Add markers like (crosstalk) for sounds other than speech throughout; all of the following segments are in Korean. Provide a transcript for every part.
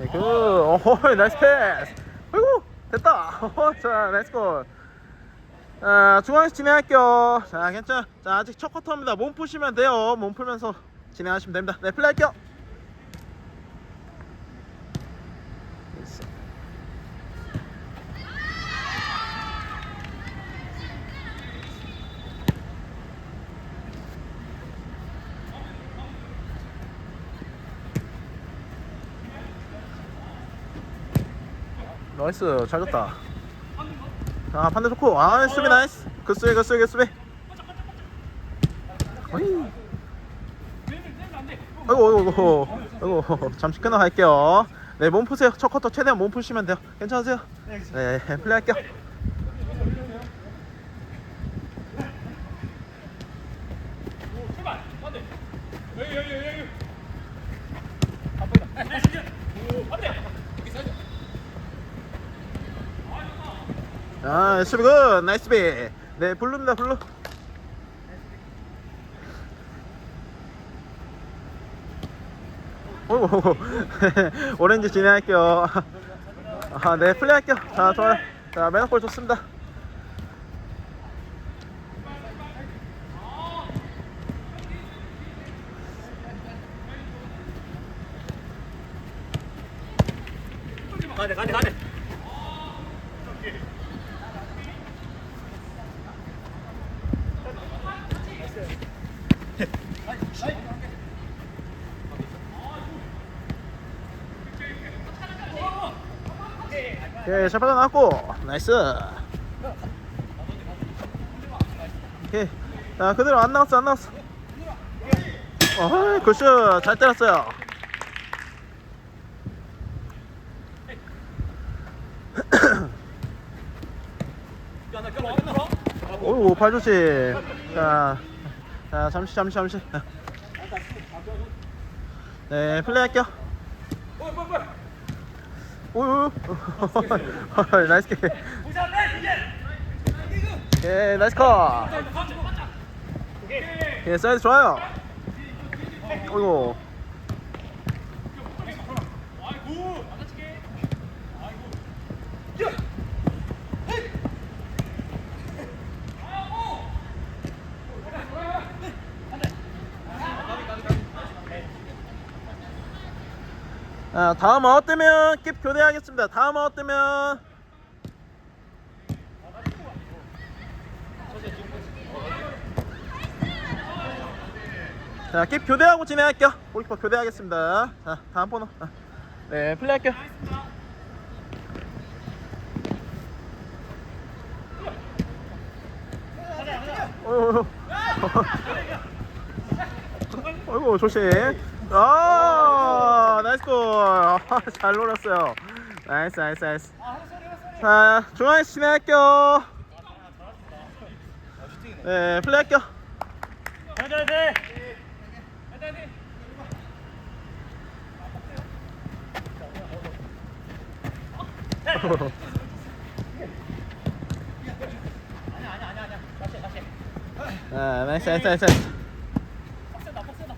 네, 그, 어, 나이스 패스. 아이고, 됐다. 어, (laughs) 자, 나이스 골. 아, 중앙에서 진행할게요. 자, 괜찮아. 자, 아직 첫 쿼터입니다. 몸 푸시면 돼요. 몸 풀면서 진행하시면 됩니다. 네, 플레이 할게요. 나이스, 잘 줬다. 아, 반대 좋고. 아, 수비 나이스. 그 수비, 그 수비, 그 수비. 어이. 아이고, 아이고, 아이고, 아이고, 잠시 끊어갈게요. 네, 몸 푸세요. 첫 쿼터 최대한 몸 푸시면 돼요. 괜찮으세요? 네, 플레이할게요. 아, 수비 굿. 나이스 비. 네, 블루입니다, 블루. 어이구, 오렌지 진행할게요. 아, 네, 플레이할게요. 자, 좋아요. 자, 매너골 좋습니다. 가네 가네 가네 오케이, 잘 빠져나왔고. 나이스. 오케이. 자, 그대로 안 나왔어, 안 나왔어. 어이, 굿슛. 잘 때렸어요. (clears throat) 오우, 팔 조심. 자, 자, 잠시, 잠시, 잠시. 네, 플레이 할게요. 오우, (laughs) 나이스 킥. 예, 나이스 컷. 예, 사이즈 좋아요. 어이구. 아, 다음 아웃 되면 킵 교대하겠습니다. 다음 아웃 되면 자, 킵 교대하고 진행할게요. 골키퍼 교대하겠습니다. 자, 다음 번호. 아, 네, 플레이할게요. 어이구, (laughs) 어이구, 조심. 아, 나이스 골. 아, 잘 놀았어요. 나이스, 나이스, 나이스. 자, 중앙에서 진행할게요. 네, 플레이 할게요. 해야 돼 아, 나이스, 나이스, 나이스. 나이스. 빡세다 빡세다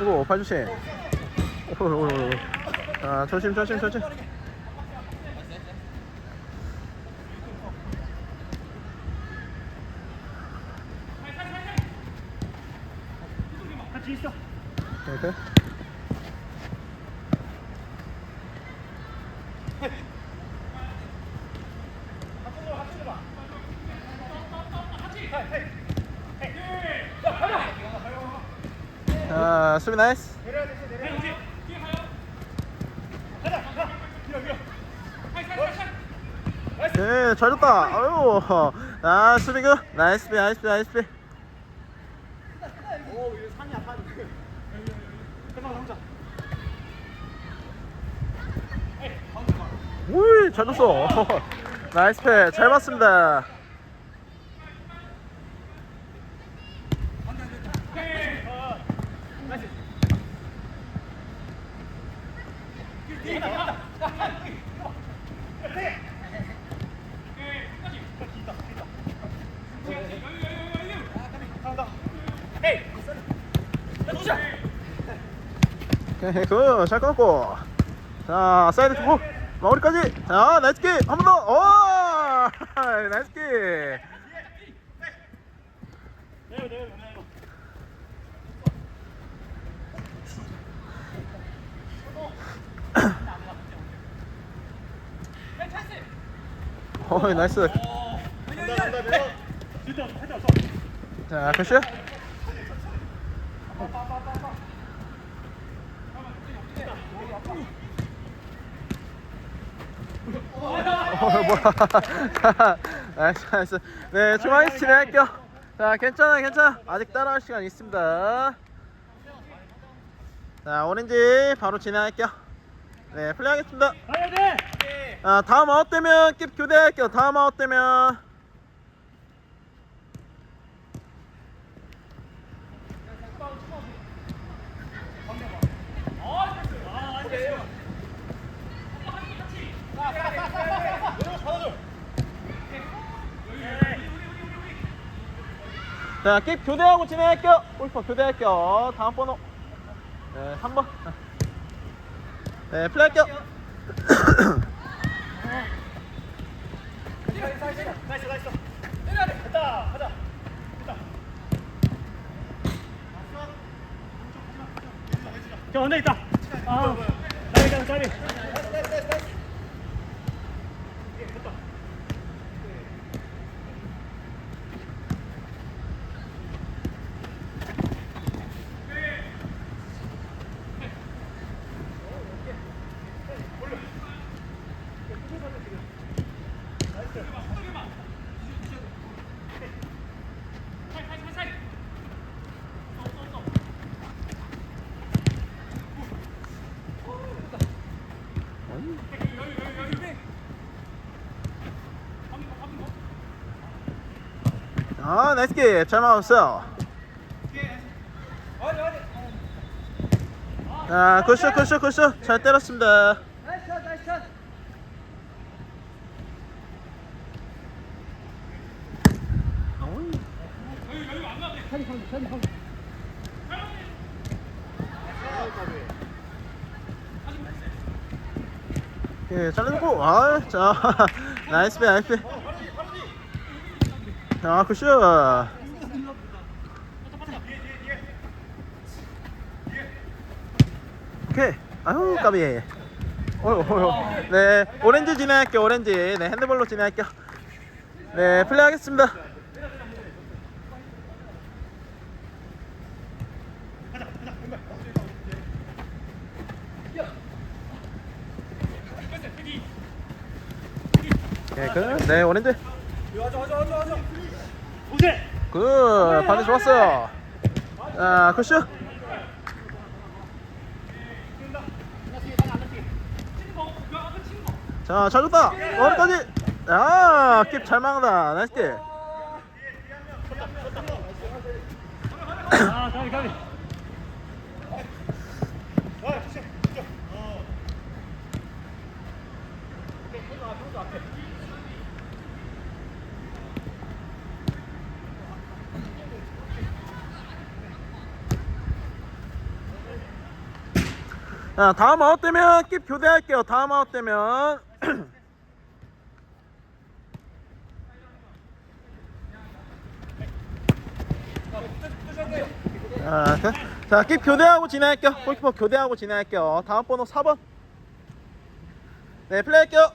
이거 팔 조심. 오, 오, 오. 아, 조심, 조심, 조심. 있어 오케이. 아, 수비 나이스. 네, 잘 줬다. 아유, 아, 수비 그, 나이스 비, 나이스 비, 나이스 비. 오잘 줬어 (laughs) 나이스 패, 잘 봤습니다 (laughs) 굿잘 끊었고. 자 사이드 투고 마무리까지. 자 나이스 킥 한 번 더. 오 (laughs) 나이스 킥. (laughs) 어이 나이스. 간다 간 어 뭐야? (laughs) 나이스 나이스 네 중앙에서 진행할게요. 자 괜찮아 괜찮아. 아직 따라할 시간 있습니다. 자 오렌지 바로 진행할게요. 네 플레이하겠습니다. 가야 돼 아 다음 아웃 되면 킵 교대할게요. 다음 아웃 되면 자, 킵 교대하고 진행할게요. 골퍼 교대할게요. 다음 번호. 네, 3번. 네, 플레이할게요. 나이스 나이스 내려야 돼 갔다 가자 저 언제 있다 아 가비 가비 아, 나이스 킵. 잘 막았어요. 자, 굿샷, 굿샷, 굿샷. 잘 때렸습니다. 예, 잘라주고, 아, 자, (laughs) 나이스 배, 나이스 배. 자, 굿샷. 오케이. 아유, 까비. 어휴, 어휴. 네, 오렌지 진행할게요, 오렌지. 네, 핸드볼로 진행할게요. 네, 플레이하겠습니다. 네, 그, 네, 오렌지. 굿. 반대 좋았어요. 자 굿슛. 자 잘 줬다. 머리까지. 아 킵잘 막는다. 나이스 킵. 아 자 다음 아웃 되면 킵 교대할게요 다음 아웃 되면 (clears throat) 자, 그- 자, 킵 교대하고 진행할게요. 골키퍼 교대하고 진행할게요. 다음 번호 4번. 네, 플레이할게요.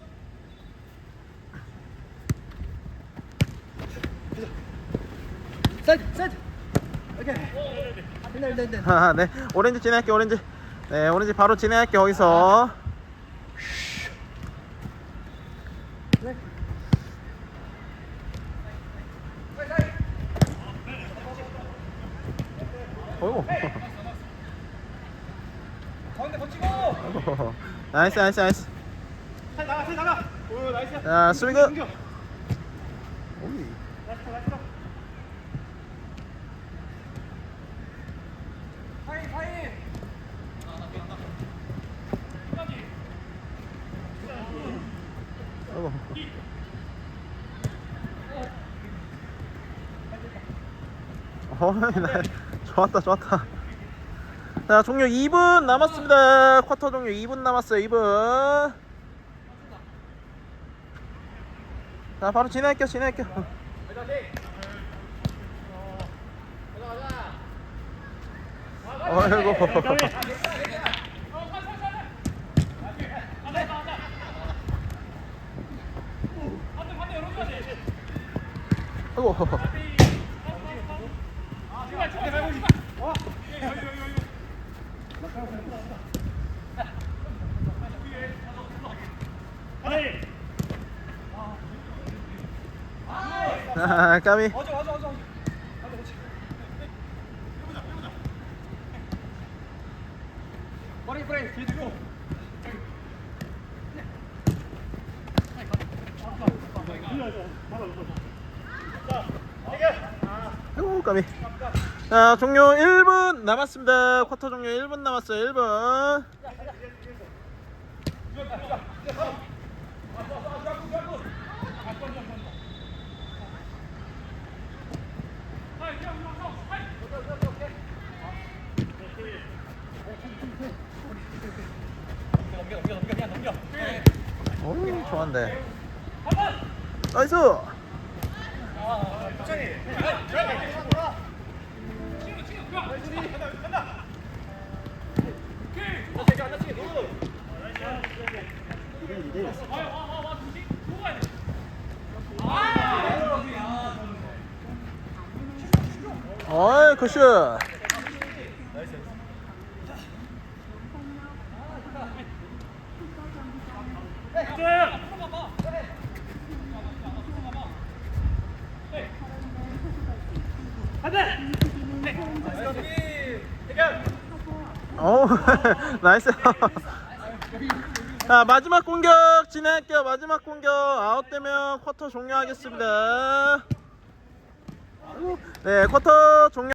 사이드 사이드 오케이 됐네 됐네 됐네 아, (laughs) 네, 오렌지 진행할게요. 오렌지. 네, 오렌지 바로 진행할게요. 거기서. 네. 어이구. 가운데 거치고. 나이스, 나이스, 나이스. 살 나가 살 나가 오 나이스 자, 스윙그. 넘겨. 오이. 나이스 나이스 파인 파인 어이구. 어, 나, (laughs) 좋았다, 좋았다. 자, 종료 2분 남았습니다. 쿼터 종료 2분 남았어요. 2분. 자, 바로 진행할게요. 진행할게요. 어이구. 아이고. 아이 (laughs) 아, 까비. 머리. 아이고, 까비. 자, 종료 1분 남았습니다. 쿼터 종료 1분 남았어요. 1분. 오, 좋았는데. 나이스. 어이, 굿슛. 오, (laughs) 나이스. 자, 마지막 공격 진행할게요. 마지막 공격 아웃되면 쿼터 종료하겠습니다. 네, 쿼터 종료.